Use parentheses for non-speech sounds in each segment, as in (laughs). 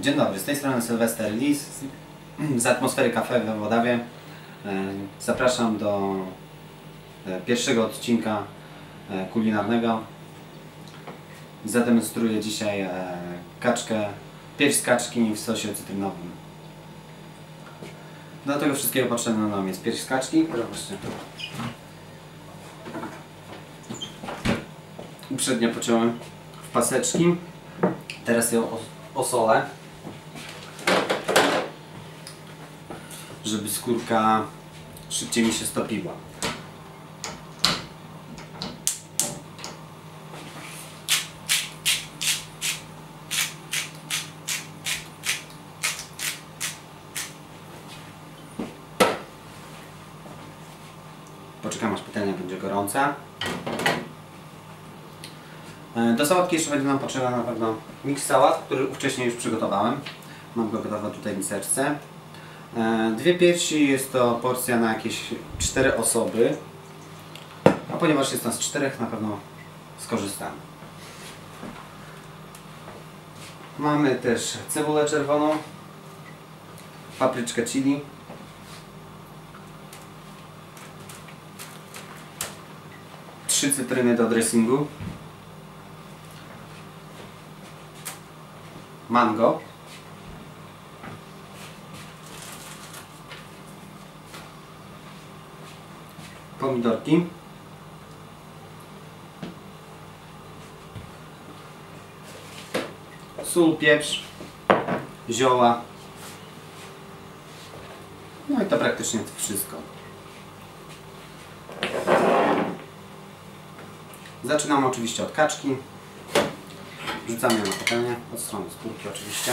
Dzień dobry, z tej strony Sylwester Lis z Atmosfery Cafe we Włodawie. E, Zapraszam do e, pierwszego odcinka e, kulinarnego. Zademonstruję dzisiaj kaczkę, pierś z kaczki w sosie cytrynowym. Do tego wszystkiego potrzebna nam jest pierś z kaczki, proszę. Uprzednio pociąłem w paseczki. Teraz ją os- osolę. Żeby skórka szybciej mi się stopiła. Poczekam aż patelnia będzie gorąca. E, Do sałatki jeszcze będzie nam potrzeba na pewno miks sałat, który wcześniej już przygotowałem. Mam go gotowy tutaj w miseczce. E, Dwie piersi jest to porcja na jakieś 4 osoby. A ponieważ jest nas czterech, na pewno skorzystamy. Mamy też cebulę czerwoną, papryczkę chili, trzy cytryny do dressingu, mango, pomidorki, sól, pieprz, zioła. No i to praktycznie wszystko. Zaczynamy oczywiście od kaczki. Wrzucamy ją na patelnię, od strony skórki oczywiście.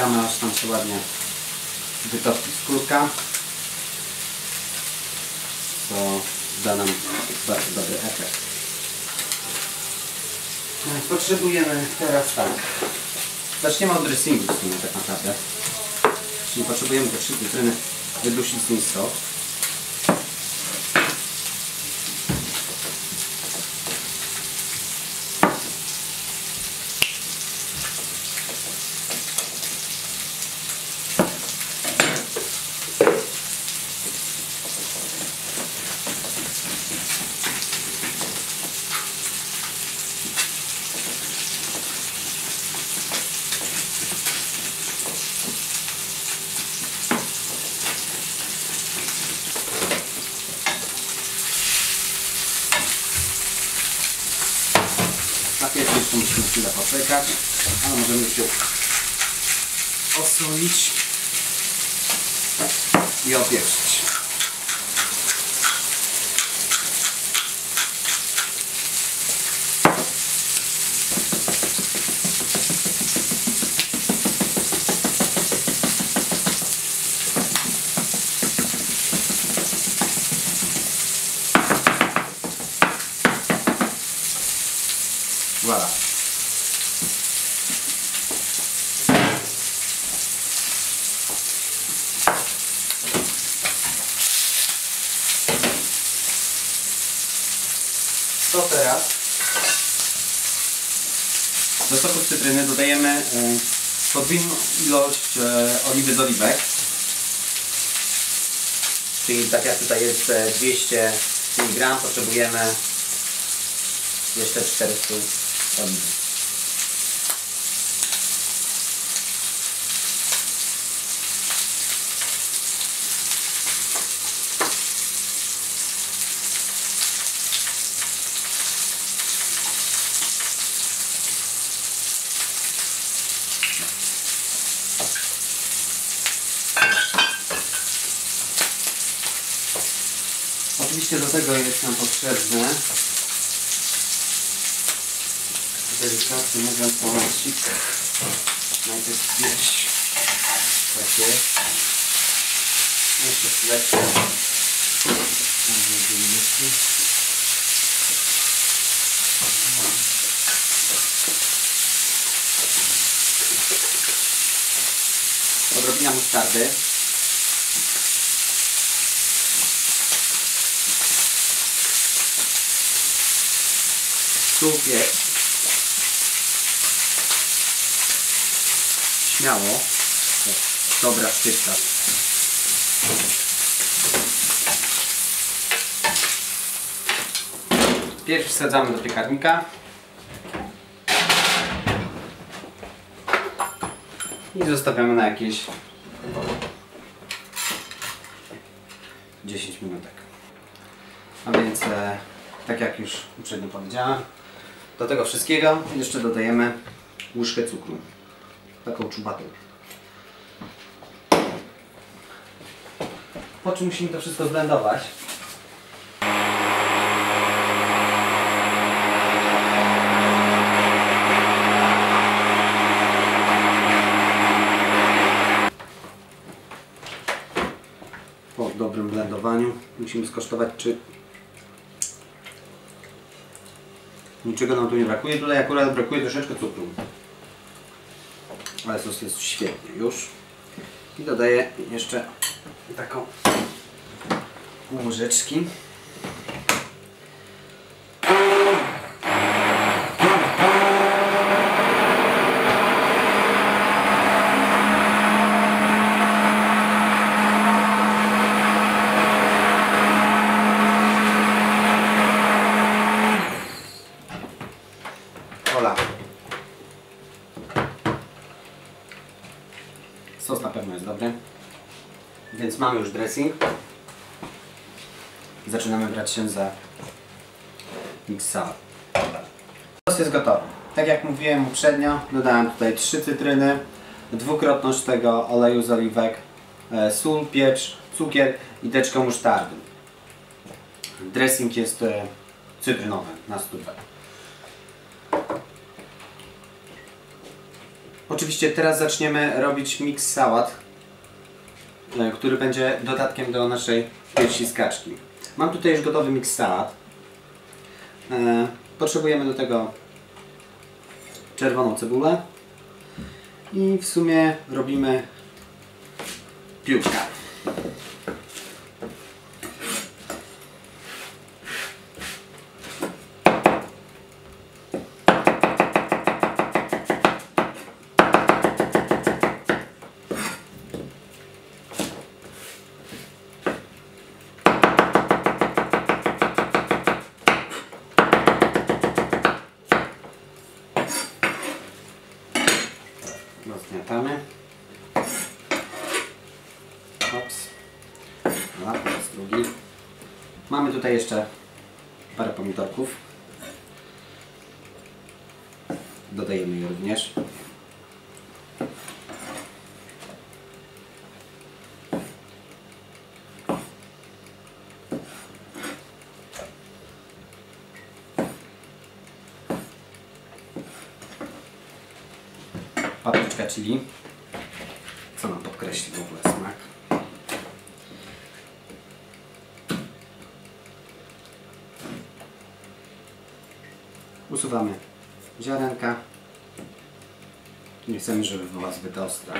Czekamy aż tam się ładnie wytopi skórka. Co da nam bardzo dobry efekt. Potrzebujemy teraz tak. Zaczniemy od dressingu w sumie tak naprawdę. Czyli potrzebujemy te trzy cytryny wydusić z niej. Na pierwszy jeszcze musimy ale możemy ją osolić i opieprzyć. Voilà. To teraz do soku z cytryny dodajemy e, podwójną ilość e, oliwy z oliwek. Czyli tak jak tutaj jest e, 200 mg, potrzebujemy jeszcze 400 oliwy. Oczywiście do tego jest nam potrzebne delikatnie mówiąc momencik najpierw pierś. Takie. Jeszcze chwileczkę. Odrobina musztardy pieprz. Śmiało. Dobra szczypta. Pierś wsadzamy do piekarnika. I zostawiamy na jakieś 10 minutek. A więc, e, tak jak już uprzednio powiedziałem, do tego wszystkiego jeszcze dodajemy łyżkę cukru. Taką czubatą. Po czym musimy to wszystko zblendować. Po dobrym blendowaniu musimy skosztować, czy niczego nam tu nie brakuje. Tutaj akurat brakuje troszeczkę cukru. Ale sos jest świetnie już. I dodaję jeszcze taką pół łyżeczki. Ola. Sos na pewno jest dobry. Więc mamy już dressing. Zaczynamy brać się za mix salad. Sos jest gotowy. Tak jak mówiłem poprzednio, dodałem tutaj trzy cytryny, dwukrotność tego oleju z oliwek, e, sól, pieprz, cukier i teczkę musztardy. Dressing jest e, cytrynowy na stówę. Oczywiście teraz zaczniemy robić mix sałat, który będzie dodatkiem do naszej piersi z kaczki. Mam tutaj już gotowy mix sałat. E, Potrzebujemy do tego czerwoną cebulę i w sumie robimy piłka. Rozgniatamy. Ops. Dobra, po raz drugi. Mamy tutaj jeszcze parę pomidorków. Dodajemy je również. Chili, co nam podkreśli w ogóle smak. Usuwamy ziarenka. Nie chcemy, żeby była zbyt ostra.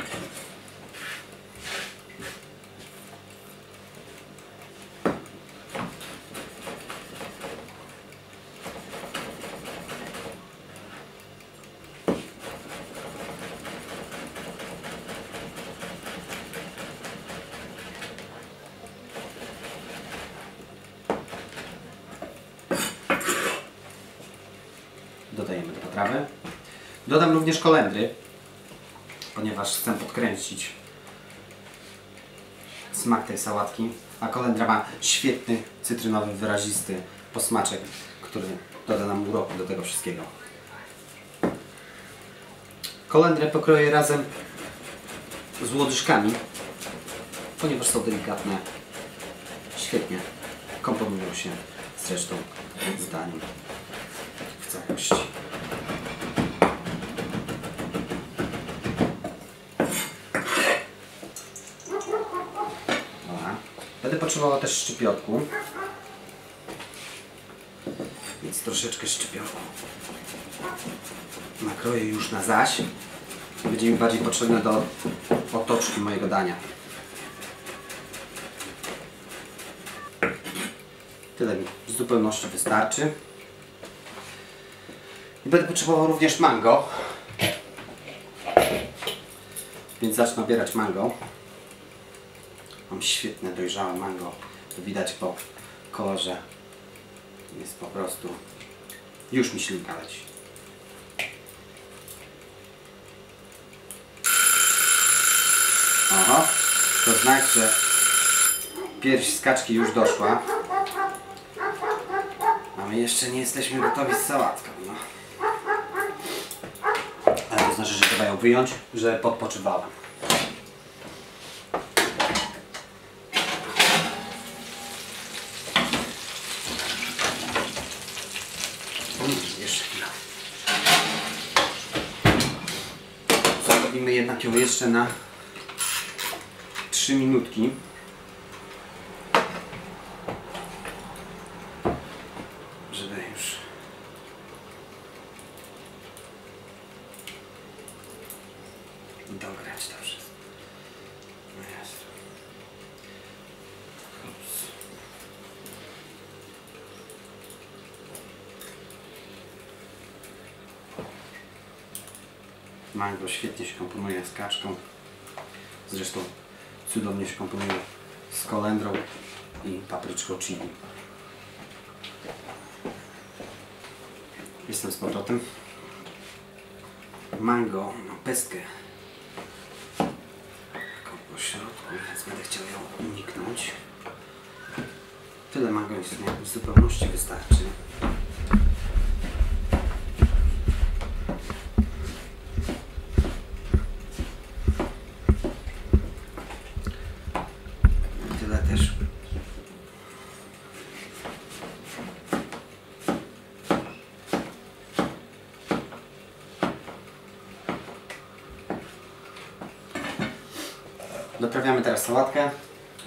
Dodajemy do potrawy. Dodam również kolendry, ponieważ chcę podkręcić smak tej sałatki. A kolendra ma świetny, cytrynowy, wyrazisty posmaczek, który doda nam uroku do tego wszystkiego. Kolendrę pokroję razem z łodyżkami, ponieważ są delikatne. Świetnie komponują się z resztą zdaniem w całości. Dobra. Będę potrzebowała też szczypiorku. Więc troszeczkę szczypiorku. Nakroję już na zaś. Będzie mi bardziej potrzebne do otoczki mojego dania. Tyle mi w zupełności wystarczy. Będę potrzebował również mango. Więc zacznę obierać mango. Mam świetne, dojrzałe mango. To widać po kolorze. Jest po prostu... Już mi ślinka leci. Oho, to znak, że pierś z kaczki już doszła. A my jeszcze nie jesteśmy gotowi z sałatką. No. Ale to znaczy, że trzeba ją wyjąć, że podpoczywała. Zostawimy jednak ją jeszcze na 3 minutki. Żeby już dograć to wszystko. No jest. Ups. Mango świetnie się komponuje z kaczką. Zresztą cudownie się komponuje z kolendrą i papryczką chili. Jestem z powrotem. Mango ma pestkę taką po środku, więc będę chciał ją uniknąć. Tyle mango jest w zupełności wystarczy. Tyle też. Doprawiamy teraz sałatkę.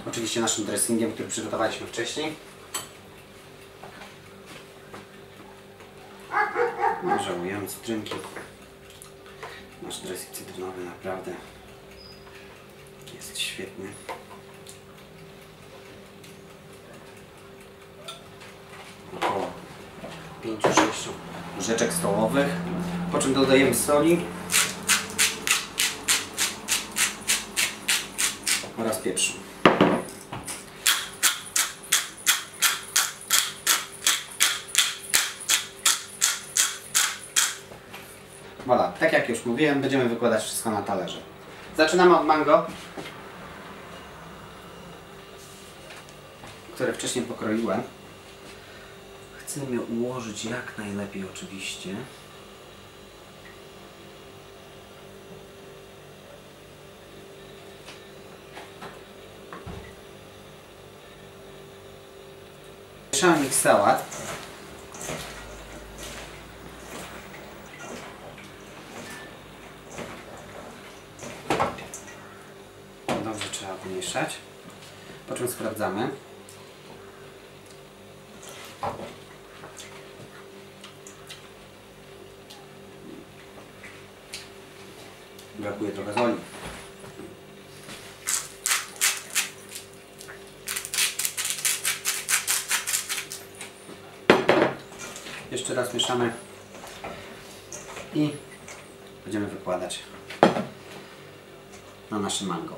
Oczywiście naszym dressingiem, który przygotowaliśmy wcześniej. Nie żałujemy cytrynki. Nasz dressing cytrynowy naprawdę jest świetny. Około 5-6 łyżeczek stołowych. Po czym dodajemy soli oraz pieprzu. Voilà, tak jak już mówiłem, będziemy wykładać wszystko na talerze. Zaczynamy od mango, które wcześniej pokroiłem. Chcemy ułożyć jak najlepiej oczywiście. Mix sałat. Dobrze trzeba pomieszać. Po czym sprawdzamy. Brakuje trochę soli. Jeszcze raz mieszamy i będziemy wykładać na nasze mango.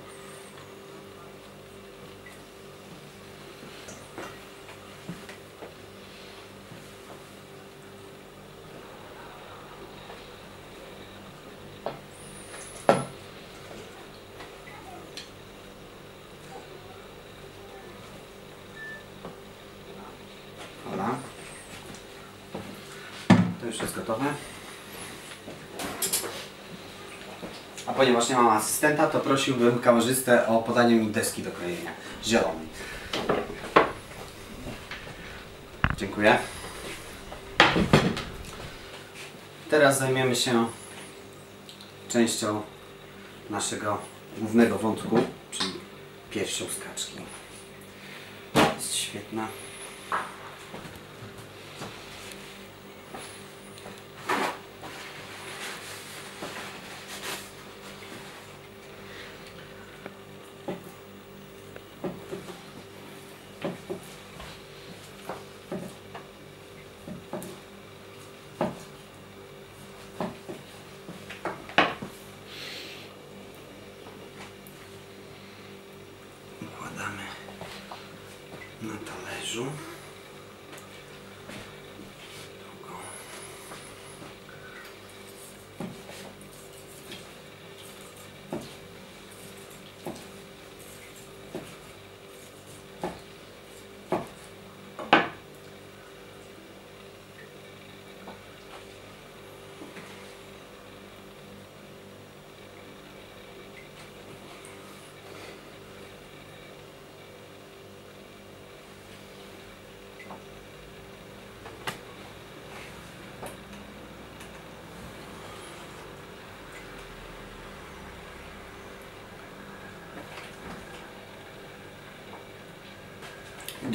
Dobra. To jest gotowe. A ponieważ nie mam asystenta, to prosiłbym kamerzystę o podanie mi deski do krojenia zielonej. Dziękuję. Teraz zajmiemy się częścią naszego głównego wątku, czyli piersią z kaczki. Jest świetna. um.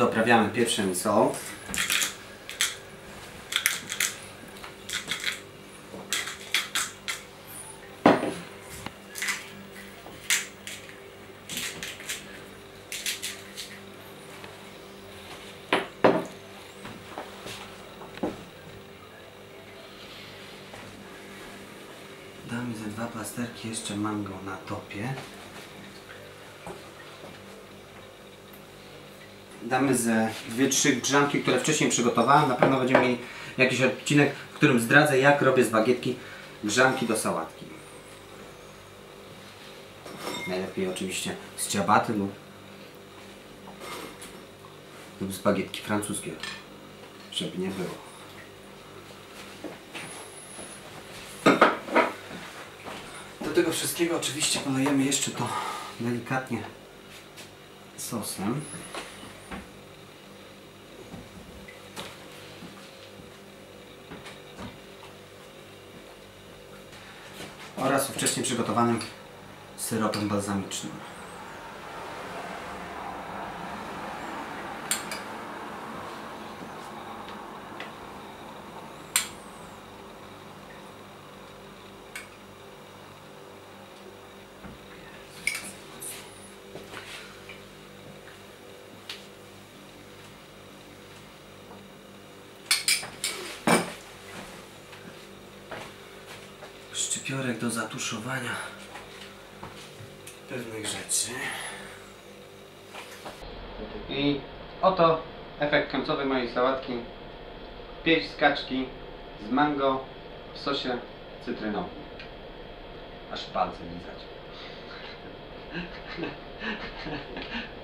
Doprawiamy pieprzem i solą. Damy ze dwa plasterki jeszcze mango na topie. Damy ze dwie, trzy grzanki, które wcześniej przygotowałem. Na pewno będziemy mieli jakiś odcinek, w którym zdradzę, jak robię z bagietki grzanki do sałatki. Najlepiej oczywiście z ciabaty lub, lub z bagietki francuskiej, żeby nie było. Do tego wszystkiego oczywiście polejemy jeszcze to delikatnie sosem. Oraz wcześniej przygotowanym syropem balsamicznym. Szczypiorek do zatuszowania pewnych rzeczy. I oto efekt końcowy mojej sałatki. Pieść z kaczki z mango w sosie cytrynowym. Aż palce lizać. (laughs)